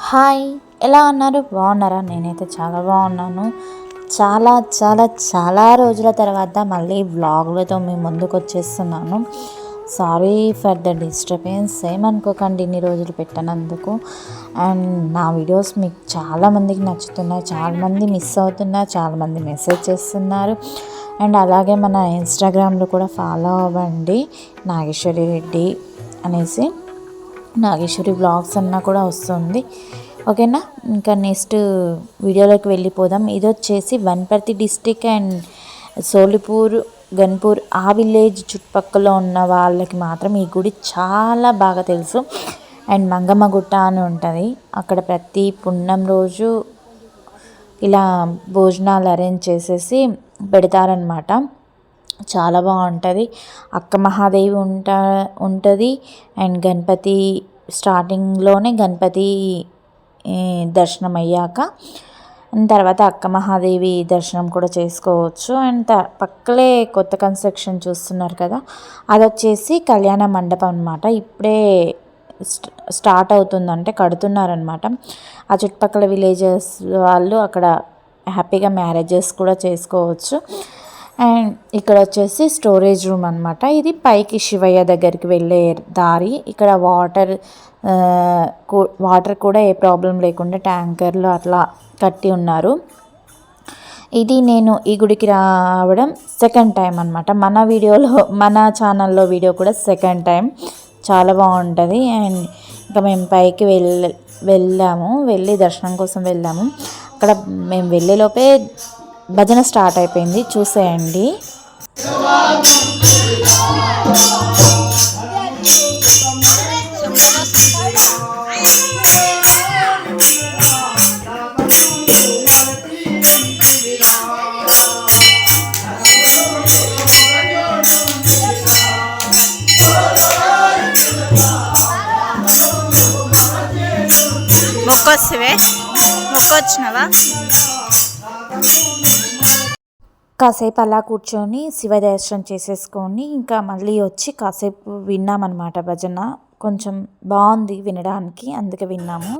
Hi ఎలా ఉన్నారు? బాగున్నారా? నేనైతే చాలా బాగున్నాను. చాలా చాలా చాలా రోజుల తర్వాత మళ్ళీ వ్లాగ్లతో మీ ముందుకు వచ్చేస్తున్నాను. సారీ ఫర్ ద డిస్టర్బెన్స్ ఏమనుకోకండి ఇన్ని రోజులు పెట్టినందుకు. అండ్ నా వీడియోస్ మీకు చాలామందికి నచ్చుతున్నాయి. చాలామంది మిస్ అవుతున్నారు. చాలామంది మెసేజ్ చేస్తున్నారు. అండ్ అలాగే మన ఇన్స్టాగ్రామ్లో కూడా ఫాలో అవ్వండి. నాగేశ్వరి రెడ్డి అనేసి. నాగేశ్వరి బ్లాగ్స్ అన్నా కూడా వస్తుంది. ఓకేనా? ఇంకా నెక్స్ట్ వీడియోలోకి వెళ్ళిపోదాం. ఇది వచ్చేసి వన్పర్తి డిస్టిక్ అండ్ సోలిపూర్ గన్పూర్ ఆ విలేజ్ చుట్టుపక్కల ఉన్న వాళ్ళకి మాత్రం ఈ గుడి చాలా బాగా తెలుసు. అండ్ మంగమ్మ గుట్ట అని ఉంటుంది. అక్కడ ప్రతి పున్నం రోజు ఇలా భోజనాలు అరేంజ్ చేసేసి పెడతారనమాట చాలా బాగుంటుంది. అక్క మహాదేవి ఉంటా ఉంటుంది. అండ్ గణపతి స్టార్టింగ్లోనే గణపతి దర్శనం అయ్యాక తర్వాత అక్క మహాదేవి దర్శనం కూడా చేసుకోవచ్చు. అండ్ త- పక్కలే కొత్త కన్స్ట్రక్షన్ చూస్తున్నారు కదా అది వచ్చేసి కళ్యాణ మండపం అనమాట ఇప్పుడే స్టార్ట్ అవుతుందంటే కడుతున్నారనమాట ఆ చుట్టుపక్కల విలేజెస్ వాళ్ళు అక్కడ హ్యాపీగా మ్యారేజెస్ కూడా చేసుకోవచ్చు. అండ్ ఇక్కడ వచ్చేసి స్టోరేజ్ రూమ్ అనమాట ఇది పైకి శివయ్య దగ్గరికి వెళ్ళే దారి. ఇక్కడ వాటర్ వాటర్ uh, కూడా ఏ ప్రాబ్లం లేకుండా ట్యాంకర్లు అట్లా కట్టి ఉన్నారు. ఇది నేను ఈ గుడికి రావడం సెకండ్ టైం అనమాట మన వీడియోలో మన ఛానల్లో వీడియో కూడా సెకండ్ టైం చాలా బాగుంటుంది. అండ్ ఇంకా మేము పైకి వెళ్ళ వెళ్ళాము. వెళ్ళి దర్శనం కోసం వెళ్ళాము. అక్కడ మేము వెళ్ళేలోపే భజన స్టార్ట్ అయిపోయింది. చూసేయండి. మొక్కొచ్చివే? మొక్కొచ్చినవా? కాసేపు అలా కూర్చొని శివ దర్శనం చేసేసుకొని ఇంకా మళ్ళీ వచ్చి కాసేపు విన్నామన్నమాట భజన. కొంచెం బాగుంది వినడానికి అందుకే విన్నాము.